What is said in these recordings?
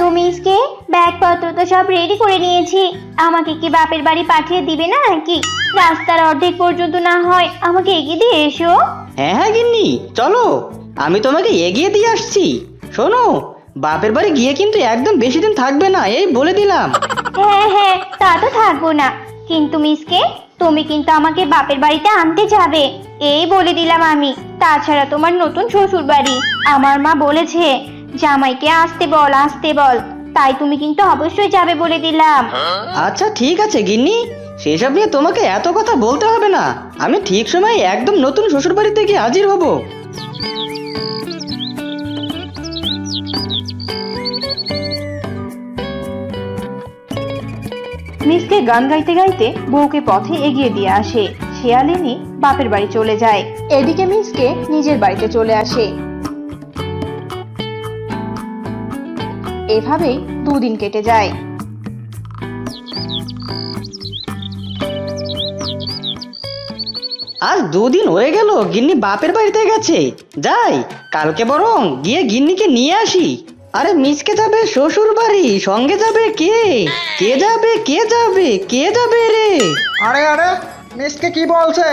গো মিসকে ব্যাগপত্র তো সব রেডি করে নিয়েছি। আমাকে কি বাপের বাড়ি পাঠিয়ে দিবে না নাকি? রাস্তার অর্ধেক পর্যন্ত না হয় আমাকে এগিয়ে দিয়ে এসো। হ্যাঁ হ্যাঁ গিন্নি চলো। আমি তোমাকে এগিয়ে দিয়ে আসছি। শোনো বাপের বাড়ি গিয়ে কিন্তু একদম বেশি দিন থাকবে না এই বলে দিলাম। হ্যাঁ হ্যাঁ তা তো থাকব না। কিন্তু মিসকে তুমি কিন্তু আমাকে বাপের বাড়িতে আনতে যাবে। এই বলে দিলাম আমি। তাছাড়া তোমার নতুন শ্বশুর বাড়ি আমার মা বলেছে জামাইকে আসতে বল আসতে বল। তাই তুমি কিন্তু অবশ্যই যাবে বলে দিলাম। আচ্ছা ঠিক আছে গিন্নি। সেসব নিয়ে তোমাকে এত কথা বলতে হবে না। আমি ঠিক সময়ে একদম নতুন শ্বশুর বাড়িতে গিয়ে হাজির হব। মিসকে গান গাইতে গাইতে বউকে পথে এগিয়ে দিয়ে আসে। শিয়ালিনী বাপের বাড়ি চলে যায়। এদিকে মিসকে নিজের বাড়িতে চলে আসে। এভাবেই দুদিন কেটে যায়। আজ দুদিন হয়ে গেল গিন্নি বাপের বাড়িতে গেছে। যাই কালকে বরং গিয়ে গিন্নিকে নিয়ে আসি। আরে মিসকে যাবে শ্বশুর বাড়ি সঙ্গে যাবে কে? কে যাবে কে যাবে কে যাবে রে? আরে আরে মিসকে কি বলছে?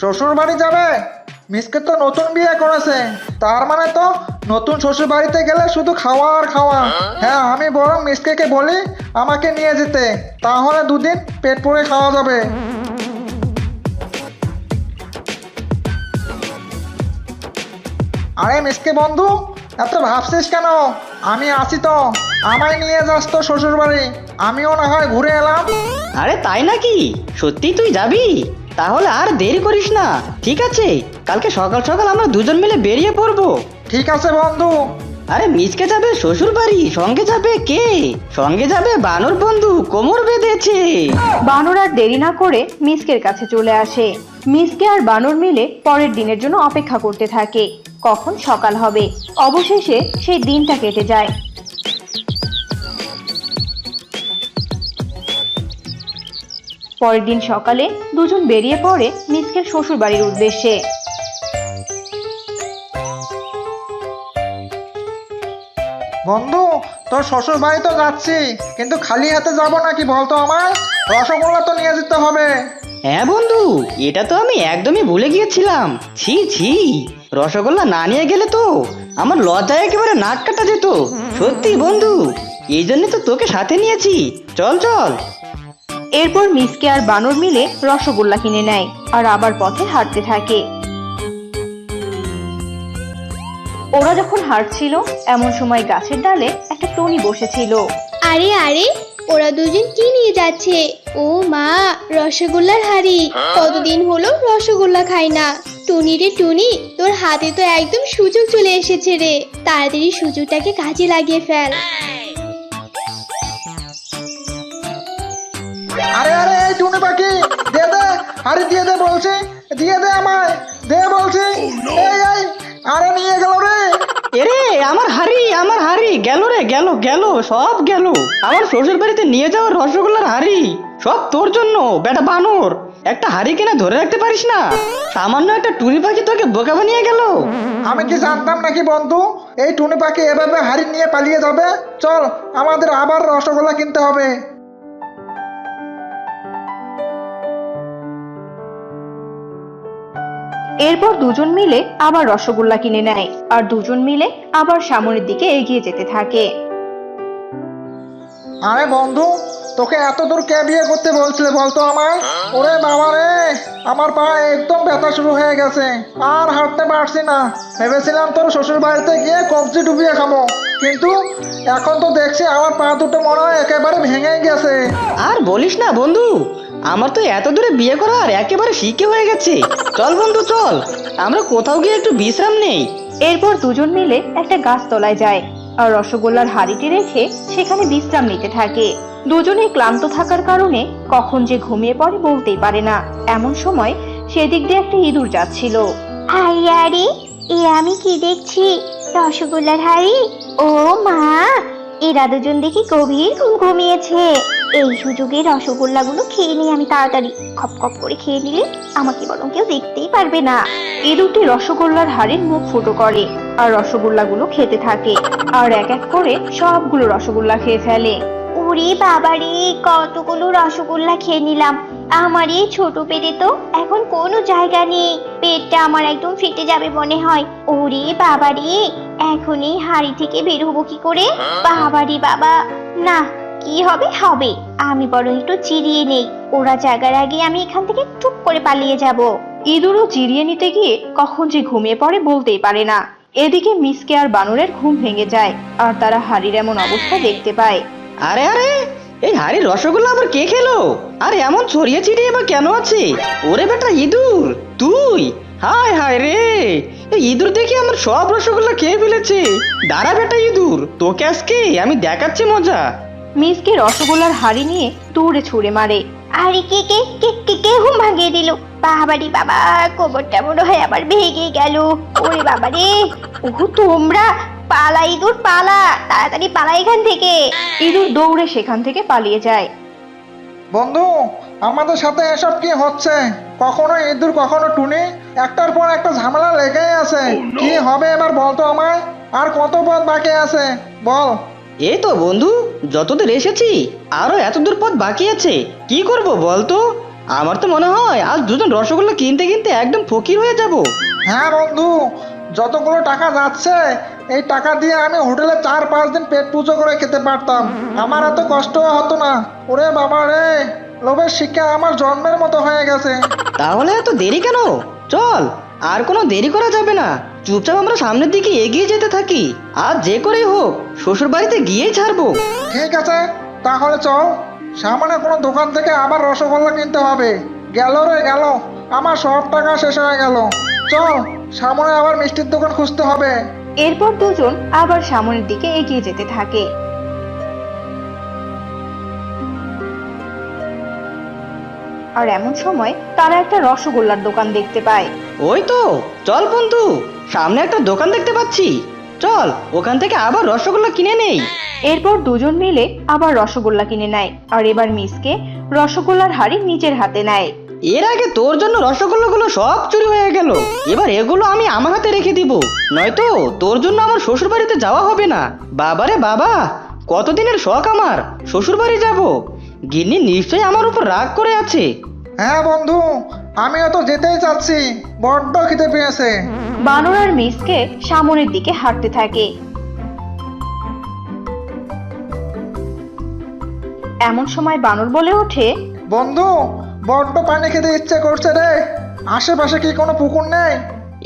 শ্বশুর বাড়ি যাবে? মিসকে তো নতুন বিয়ে করেছে। তার মানে তো নতুন শ্বশুর বাড়িতে গেলে শুধু খাওয়া আর খাওয়া। হ্যাঁ আমি বরং মিসকে বলি আমাকে নিয়ে যেতে। তাহলে দুদিন পেট পুড়ে খাওয়া যাবে। আরে মিসকে বন্ধু, এত ভাবছিস কেন? আমি আছি তো। আমায় নিয়ে যাস তো শ্বশুর বাড়ি আমিও না হয় ঘুরে এলাম। আরে তাই নাকি? সত্যি তুই যাবি? তাহলে আর দেরি করিস না। ঠিক আছে কালকে সকাল সকাল আমরা দুজন মিলে বেরিয়ে পড়ব। ঠিক আছে বন্ধু। আরে মিসকে যাবে শ্বশুর বাড়ি সঙ্গে যাবে কে? সঙ্গে যাবে বানর বন্ধু কোমর বেঁধেছে। বানর আর দেরি না করে মিসকের কাছে চলে আসে। মিসকে আর বানর মিলে পরের দিনের জন্য অপেক্ষা করতে থাকে। কখন সকাল হবে? অবশেষে সেই দিনটা কেটে যায়। পরের দিন সকালে দুজন বেরিয়ে পড়ে মিসকের শ্বশুর বাড়ির উদ্দেশ্যে। বন্ধু তোর শ্বশুর বাড়ি তো যাচ্ছি কিন্তু খালি হাতে যাব নাকি বলতো আমার রসগোল্লা তো নিয়ে যেতে হবে। হ্যাঁ বন্ধু এটা তো আমি একদমই ভুলে গিয়েছিলাম। ছি ছি রসগোল্লা না নিয়ে গেলে তো আমার লজ্জায় একেবারে নাক কাটা যেত। সত্যি বন্ধু এই জন্য তো তোকে সাথে নিয়েছি। চল চল। এরপর মিসকে আর বানর মিলে রসগোল্লা কিনে নেয় আর আবার পথে হাঁটতে থাকে। ওরা যখন হাঁটছিল এমন সময় গাছের ডালে একটা টনি বসেছিল। আরে আরে ওরা দুজন কি নিয়ে যাচ্ছে? ও মা রসগোল্লার হাড়ি। কতদিন হলো রসগোল্লা খাই না। টুনি রে টুনি তোর হাতে তো একদম সুযোগ চলে এসেছে রে। তাড়াতাড়ি সুযোগটাকে কাজে লাগিয়ে ফেল। আরে আরে এই টুনি পাখি দে দে আরে দিয়ে দে বলছি দিয়ে দে আমায় দে বলছি। এই এই আরে নিয়ে গেল রে। এরে আমার হাড়ি আমার হাড়ি। গেল রে গেল গেল সব গেল। আমার শ্বশুর বাড়িতে নিয়ে যাওয়া রসগোল্লার হাড়ি সব তোর জন্য বেটা বানর। একটা হাড়ি কিনা ধরে রাখতে পারিস না। সামান্য একটা টুনি পাখি তোকে বোকা বানিয়ে গেল। আমি কি জানতাম নাকি বন্ধু? এই টুনি পাখি এভাবে হাড়ি নিয়ে পালিয়ে যাবে? চল আমাদের আবার রসগোল্লা কিনতে হবে। এরপর দুজন মিলে আবার রসগোল্লা কিনে নেয় আর দুজন মিলে আবার সামনের দিকে এগিয়ে যেতে থাকে। আরে বন্ধু তোকে এত দূর কে বিয়ে করতে বলছিলে বলতো আমায়? ওরে বাবা রে আমার পা একদম ব্যথা শুরু হয়ে গেছে আর হাঁটতে পারছি না। ভেবেছিলাম তোর শ্বশুর বাড়িতে গিয়ে কবজি ডুবিয়ে খাব কিন্তু এখন তো দেখছি আমার পা দুটো মনে হয় একেবারে ভেঙে গেছে। আর বলিস না বন্ধু আমার তো এত দূরে বিয়ে করার একেবারে শিখে হয়ে গেছে। চল বন্ধু চল। আমরা কোথাও গিয়ে একটু বিশ্রাম নেই। এরপর দুজন মিলে একটা গাছতলায় যায় আর রসগোল্লার হাড়িটি রেখে সেখানে বিশ্রাম নিতে থাকে। দুজনেই ক্লান্ত থাকার কারণে কখন যে ঘুমিয়ে পড়ে বলতেই পারে না। এমন সময় সেদিক দিয়ে একটা ইঁদুর যাচ্ছিল। হাই আরে এ আমি কি দেখছি? রসগোল্লার হাড়ি? ও মা এরা দুজন দেখি গভীর ঘুম ঘুমিয়েছে। এই সুযোগে রসগোল্লাগুলো খেয়ে নিই আমি তাড়াতাড়ি। খপ খপ করে খেয়ে নিলে আমাকে বরং কেউ দেখতেই পারবে না। এ দুটি রসগোল্লার হাড়ির মুখ ফুটো করে আর রসগোল্লাগুলো খেতে থাকে আর এক এক করে সবগুলো রসগোল্লা খেয়ে ফেলে। ওরে বাবারে কতগুলো রসগোল্লা খেয়ে নিলাম। আমার এই ছোট পেটে তো এখন কোনো জায়গা নেই। পেটটা আমার একদম ফেটে যাবে মনে হয়। ওরে বাবারে এখন এই হাড়ি থেকে বের হব কি করে? বাবারে বাবা। না কি হবে? হবে। আমি বরং একটু চিরিয়ে নেই। ওরা জায়গার আগে আমি এখান থেকে টুপ করে পালিয়ে যাব। ইঁদুরও জিরিয়ে নিতে গিয়ে কখন যে ঘুমিয়ে পড়ে বলতেই পারে না। এদিকে মিসকে আর বানরের ঘুম ভেঙে যায় আর তারা হাড়ির এমন অবস্থা দেখতে পায়। আরে আরে এই হাড়ির রসগোল্লা আবার কে খেলো? আর এমন ছড়িয়ে ছিটিয়ে বা কেন আছে? ওরে বেটা ইঁদুর তুই? হায় হায় রে! এই ইঁদুর দেখে আমার সব রসগোল্লা খেয়ে ফেলেছে। দাঁড়া বেটা ইঁদুর তোকে আজকে আমি দেখাচ্ছি মজা। মিসকে রসগোল্লার হাড়ি নিয়ে দৌড়ে ছুঁড়ে মারে। আরে কে কে কে কে কে ঘুম ভাঙিয়ে দিল? বাবারি বাবা কোমরটা মনে হয় আবার ভেঙে গেল। ওরে বাবা রে ওহু তোমরা পালা ইঁদুর পালা তাড়াতাড়ি পালা এখান থেকে। ইঁদুর দৌড়ে সেখান থেকে পালিয়ে যায়। বন্ধু আমাদের সাথে এসব কি হচ্ছে? কখনো ইঁদুর কখনো টুনি একটার পর একটা ঝামেলা লেগেই আছে। কি হবে এবার বলতো আমায়? আর কত পথ বাকি আছে? বল। এই তো বন্ধু যতদূর এসেছি আরও এত দূর পথ বাকি আছে। কি করব বলতো আমার তো মনে হয় আজ দুজন রসগোল্লা কিনতে কিনতে একদম ফকির হয়ে যাব। হ্যাঁ বন্ধু যতগুলো টাকা যাচ্ছে এই টাকা দিয়ে আমি হোটেলে চার পাঁচ দিন পেট পুজো করে খেতে পারতাম। আমার এত কষ্ট হতো না। ওরে বাবা রে লোভের শিক্ষা আমার জন্মের মতো হয়ে গেছে। তাহলে এত দেরি কেন? চল আর কোনো দেরি করা যাবে না। চুপচাপ আমরা সামনের দিকে এগিয়ে যেতে থাকি। আর যে করেই হোক শ্বশুর বাড়িতে গিয়েই ছাড়বো। ঠিক আছে তাহলে চল। সামনে কোনো দোকান থেকে আবার রসগোল্লা কিনতে হবে। গেল রে গেল। আমার সব টাকা শেষ হয়ে গেল। চল সামনে আবার মিষ্টির দোকান খুঁজতে হবে। এরপর দুজন আবার সামনের দিকে এগিয়ে যেতে থাকে। আর এমন সময় তারা একটা রসগোল্লার দোকান দেখতে পায়। ওই তো চল বন্ধু। সামনে একটা দোকান দেখতে পাচ্ছি। চল ওখান থেকে আবার রসগোল্লা কিনে নেই। এরপর দুজন মিলে আবার রসগোল্লা কিনে নেয়। আর এবার মিসকে রসগোল্লার হাড়ি নিজের হাতে নেয়। এর আগে তোর জন্য রসগোল্লাগুলো সব চুরি হয়ে গেল। এবার এগুলো আমি আমার হাতে রেখে দিব। নয়তো তোর জন্য আমার শ্বশুর বাড়িতে যাওয়া হবে না। বাবারে বাবা কতদিনের শখ আমার। শ্বশুর বাড়ি যাব। গিন্নি নিশ্চয়ই আমার উপর রাগ করে আছে। হ্যাঁ বন্ধু আমিও তো যেতেই চাচ্ছি বড্ড খিদে পেয়েছে। বানর আর মিসকে সামনের দিকে হাঁটতে থাকে। এমন সময় বানর বলে ওঠে বন্ধু বড্ড পানি খেতে ইচ্ছে করছে রে। আশেপাশে কি কোনো পুকুর নেই?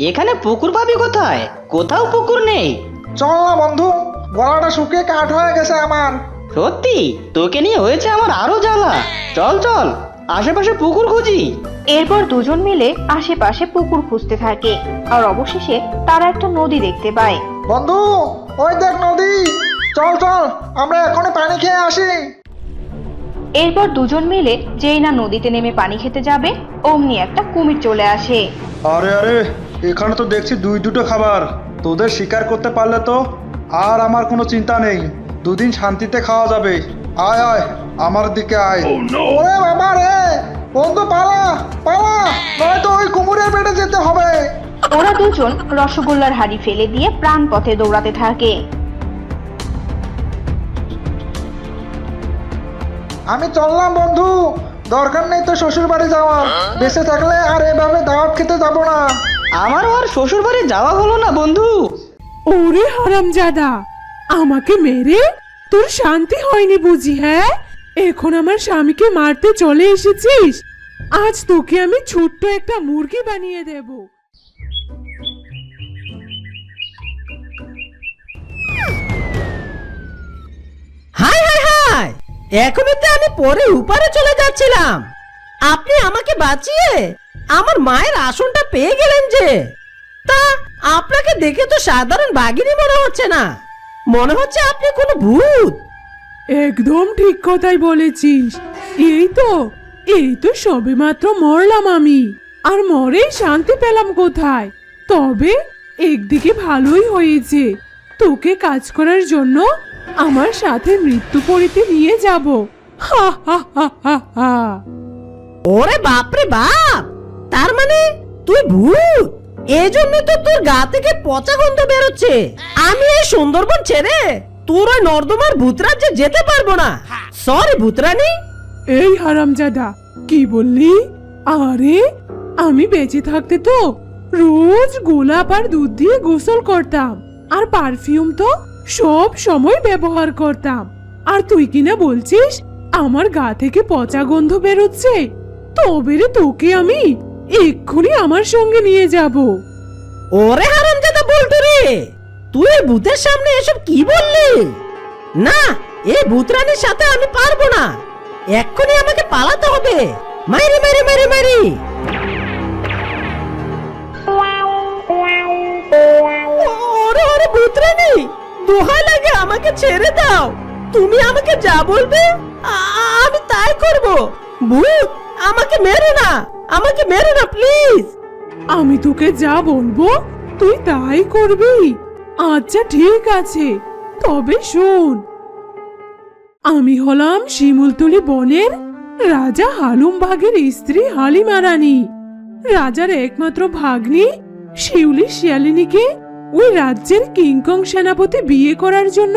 এখানে পুকুর পাবি কোথায়? কোথাও পুকুর নেই। চল না বন্ধু গলাটা শুকিয়ে কাঠ হয়ে গেছে আমার। সত্যি? তোকে নিয়ে হয়েছে আমার আরও জ্বালা। চল চল আশেপাশে পুকুর খুঁজি। এরপর দুজন মিলে আশেপাশে পুকুর খুঁজতে থাকে। আর অবশেষে তারা একটা নদী দেখতে পায়। বন্ধু ওই দেখ নদী। চল চল আমরা এখনই পানি খেয়ে আসি। এরপর দুজন মিলে যেই না নদীতে নেমে পানি খেতে যাবে অমনি একটা কুমির চলে আসে। আরে আরে এখানে তো দেখছি দুই দুটো খাবার। তোদের শিকার করতে পারলে তো আর আমার কোনো চিন্তা নেই। দুদিন শান্তিতে খাওয়া যাবে। আয় আয় আমার দিকে আয়। ওরে বাবা রে বন্ধু পালা পালা নয়তো ওই কুমুরের পেটে যেতে হবে। ওরা দুজন রসগোল্লার হাড়ি ফেলে দিয়ে প্রাণ পথে দৌড়াতে থাকে। আমি চললাম বন্ধু। দরকার নেই তো শ্বশুর বাড়ি যাওয়ার। বেঁচে থাকলে আর এভাবে দাওয়াত খেতে যাব না। আমারও আর শ্বশুর বাড়ি যাওয়া হলো না বন্ধু। ওরে হারামজাদা। আমাকে মেরে? তোর শান্তি হয়নি বুঝি হ্যাঁ? এখন আমার স্বামীকে মারতে চলে এসেছিস? আজ তোকে আমি ছোট্ট একটা মুরগি বানিয়ে দেব। High high high! এখনই তো আমি পরে উপারে চলে যাচ্ছিলাম। আপনি আমাকে বাঁচিয়ে আমার মায়ের আসনটা পেয়ে গেলেন যে। তা, আপনাকে দেখে তো সাধারণ বাঘিনী মনে হচ্ছে না। মনে হচ্ছে আপনি কোনো ভূত। একদম ঠিক কথাই বলেছিস। এই তো এই তো সবেমাত্র মরলাম আমি। আর মরেই শান্তি পেলাম কোথায়? তবে একদিকে ভালোই হয়েছে। তোকে কাজ করার জন্য আমার সাথে মৃত্যু পরিতে নিয়ে যাব। হা হা হা হা হা। ওরে বাপরে বাপ! তার মানে তুই ভূত? এই জন্য তো তোর গা থেকে পচা গন্ধ বেরোচ্ছে। আমি এই সুন্দরবন ছেড়ে তোর ওই নর্দমার ভূতরাজ্যে যেতে পারব না। সরি ভূতরানী এই হারামজাদা, কি বললি? আরে, আমি বেঁচে থাকতে তো রোজ গোলাপ আর দুধ দিয়ে গোসল করতাম, আর পারফিউম তো সব সময় ব্যবহার করতাম। আর তুই কিনা বলছিস, আমার গা থেকে পচা গন্ধ বেরোচ্ছে, তবে রে তোকে আমি এক্ষুনি আমার সঙ্গে নিয়ে যাব। ওরে হারামজাদা বলতো রে, তুই ভূতের সামনে এসব কি বললি? না এই ভূতরানীর সাথে আমি পারব না। এক্ষুনি আমাকে পালাতে হবে। মাইরি মাইরি মাইরি মাইরি। ওরে ওরে ভূতরানী, দোহাই লাগে, আমাকে ছেড়ে দাও। তুমি আমাকে যা বলবে আমি তাই করব। ভূত, আমাকে মেরো না। আমাকে মেরো না প্লিজ আমি তোকে যা বলব, তুই তাই করবি। আচ্ছা ঠিক আছে, তবে শোন। আমি হলাম শিমুলতলি বনের রাজা হালুম বাঘের স্ত্রী হালিমা রানী। রাজার একমাত্র ভাগ্নি শিউলি শিয়ালিনীকে ওই রাজ্যের কিংকং সেনাপতি বিয়ে করার জন্য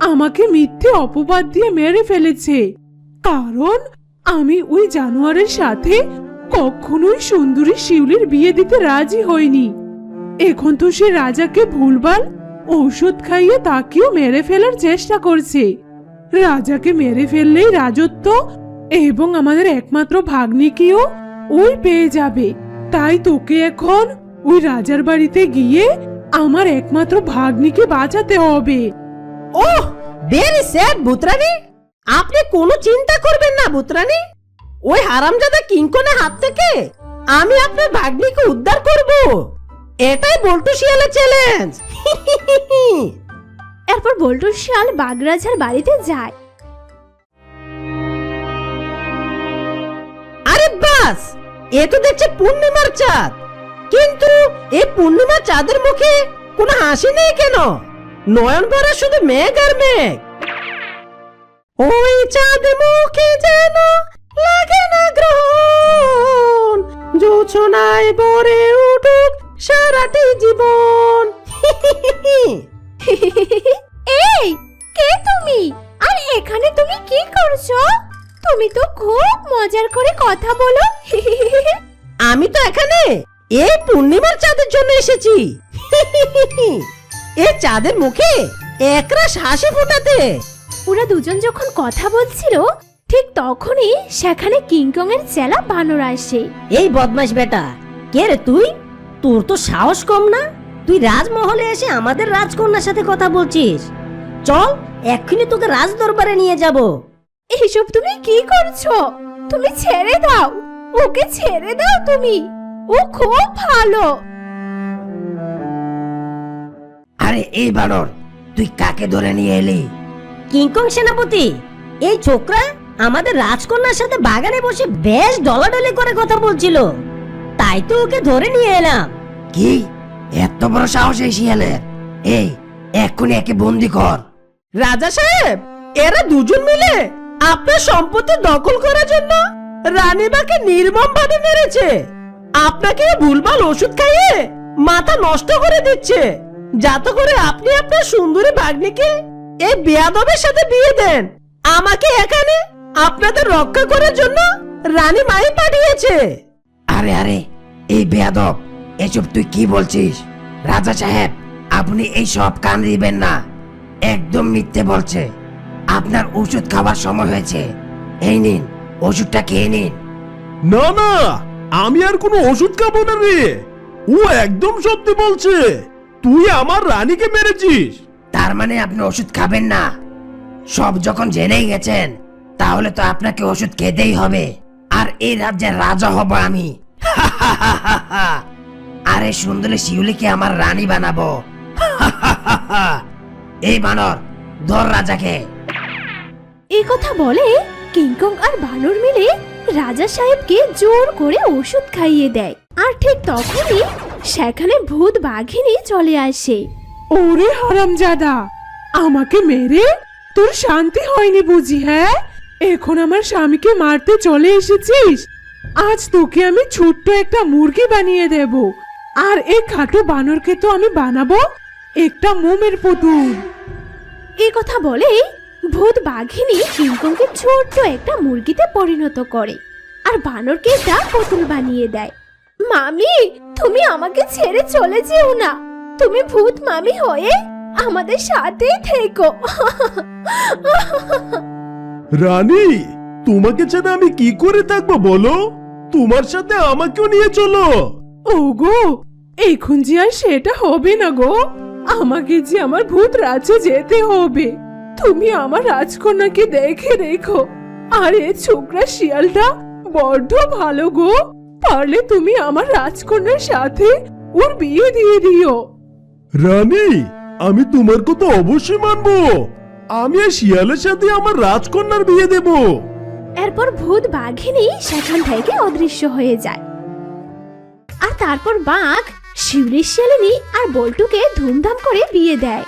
আমাকে মিথ্যে অপবাদ দিয়ে মেরে ফেলেছে। কারণ আমি ওই জানোয়ারের সাথে কখনোই সুন্দরী শিউলির বিয়ে দিতে রাজি হয়নি। এখন তো সে রাজাকে ভুলবার ঔষধ খাইয়ে তাকেও মেরে ফেলার চেষ্টা করছে। রাজাকে মেরে ফেললেই রাজত্ব এবং আমাদের একমাত্র ভাগ্নিকেও ওই পেয়ে যাবে। তাই তোকে এখন ওই রাজার বাড়িতে গিয়ে আমার একমাত্র ভাগ্নিকে বাঁচাতে হবে। ওহ ভেরি স্যাড ভূতরানী আপনি কোনো চিন্তা করবেন না ভূতরানী ওই হারামজাদা কিঙ্কনের হাত থেকে? আমি আপনার ভাগ্নিকে উদ্ধার করব। এটাই বল্টু শিয়ালের চ্যালেঞ্জ এরপর বল্টু শিয়াল বাগরাজার বাড়িতে যায়। আরে বাস এ তো দেখছে পূর্ণিমার চাঁদ। কিন্তু এই পূর্ণিমার চাঁদের মুখে কোনো হাসি নেই কেন? নয়ন ভরা শুধু মেঘ আর মেঘ। ওই চাঁদ মুখে যেন লাগে না গ্রহণ। জোছনায় ভরে উঠুক সারাটি জীবন। এই কে তুমি? আর এখানে তুমি কি করছ? তুমি তো খুব মজার করে কথা বলো। আমি তো এখানে এই পূর্ণিমার চাঁদের জন্য এসেছি। এই চাঁদের মুখে একরাশ হাসি ফোটাতে। ওরা দুজন যখন কথা বলছিল ঠিক তখনই সেখানে কিংকং এর চেলা বানর আসে। এই বদমাস বেটা কে রে তুই? তোর তো সাহস কম না? তুই রাজমহলে এসে আমাদের রাজকন্যার সাথে কথা বলছিস। চল এক্ষুনি তোকে রাজ দরবারে নিয়ে যাব। এইসব তুমি কি করছ? তুমি ছেড়ে দাও। ওকে ছেড়ে দাও তুমি। ও খুব ভালো। আরে এই বানর তুই কাকে ধরে নিয়ে এলি? কিংকং সেনাপতি এই ছোকরা আমাদের রাজকন্যার সাথে বাগানে বসে বেশ ডলাডলি করে কথা বলছিল। তাই তো ওকে ধরে নিয়ে এলাম। কি? এত বড় সাহস এই শিয়ালের এই এক্ষুনি একে বন্দি কর। রাজা সাহেব এরা দুজন মিলে আপনার সম্পত্তি দখল করার জন্য রানীবাকে নির্মম ভাবে মেরেছে। আপনাকে ভুলভাল ওষুধ খাইয়ে মাথা নষ্ট করে দিচ্ছে। যাতে করে আপনি আপনার সুন্দরী ভাগ্নিকে এই বেয়াদবের সাথে বিয়ে দেন। আমাকে এখানে আপনাদের রক্ষা করার জন্য রানী মাই পাঠিয়েছে। আরে আরে এই বেয়াদব এসব তুই কি বলছিস? রাজা সাহেব আপনি এই সব কান দিবেন না। একদম মিথ্যে বলছে। আপনার ওষুধ খাবার সময় হয়েছে। এই নিন ওষুধটা খেয়ে নিন। না না আমি আর কোনো ওষুধ খাব না রে। ও একদম সত্যি বলছে। তুই আমার রানীকে মেরেছিস। তার মানে আপনি ওষুধ খাবেন না। সব যখন জেনেই গেছেন তাহলে তো আপনাকে ওষুধ খেতেই হবে। আর এই রাজ্যের রাজা হব আমি। আরে সুন্দরী শিউলিকে আমার রানী বানাবো। এই বানর ধর রাজাকে। এই কথা বলে কিংকং আর বানর মিলে রাজা সাহেবকে জোর করে ওষুধ খাইয়ে দেয়। আর ঠিক তখনই সেখানে ভূত বাঘিনী চলে আসে। ওরে হারামজাদা আমাকে মেরে তোর শান্তি হয়নি বুঝি হ্যাঁ? এখন আমার স্বামীকে মারতে চলে এসেছিস? আজ তোকে আমি ছোট্ট একটা মুরগি বানিয়ে দেব। আর এই খাটো বানরকে তো আমি বানাবো একটা মোমের পুতুল। এই কথা বলেই ভূত বাঘিনী কিংকংকে ছোট্ট একটা মুরগিতে পরিণত করে আর বানরকে একটা পুতুল বানিয়ে দেয়। মামি, তুমি আমাকে ছেড়ে চলে যেও না। তুমি ভূত মামি হয়ে আমাদের সাথেই থেকো। রানী তোমাকে ছাড়া আমি কি করে থাকব বলো? তোমার সাথে আমাকেও নিয়ে চলো। ওগো এখন যে আর সেটা হবে না গো। আমাকে যে আমার ভূত রাজ্যে যেতে হবে তুমি আমার রাজকন্যাকে দেখে রেখো। আর এ ছোকরা শিয়ালটা বড্ড ভালো গো। পারলে তুমি আমার রাজকন্যার সাথে ওর বিয়ে দিয়ে দিও। রানী আমি তোমার কথা অবশ্যই মানবো। আমি এই শিয়ালের সাথে আমার রাজকন্যার বিয়ে দেব। এরপর ভূত বাঘিনী সেখান থেকে অদৃশ্য হয়ে যায়। আর তারপর বাঘ শিউলি শিয়ালিনী আর বল্টুকে ধুমধাম করে বিয়ে দেয়।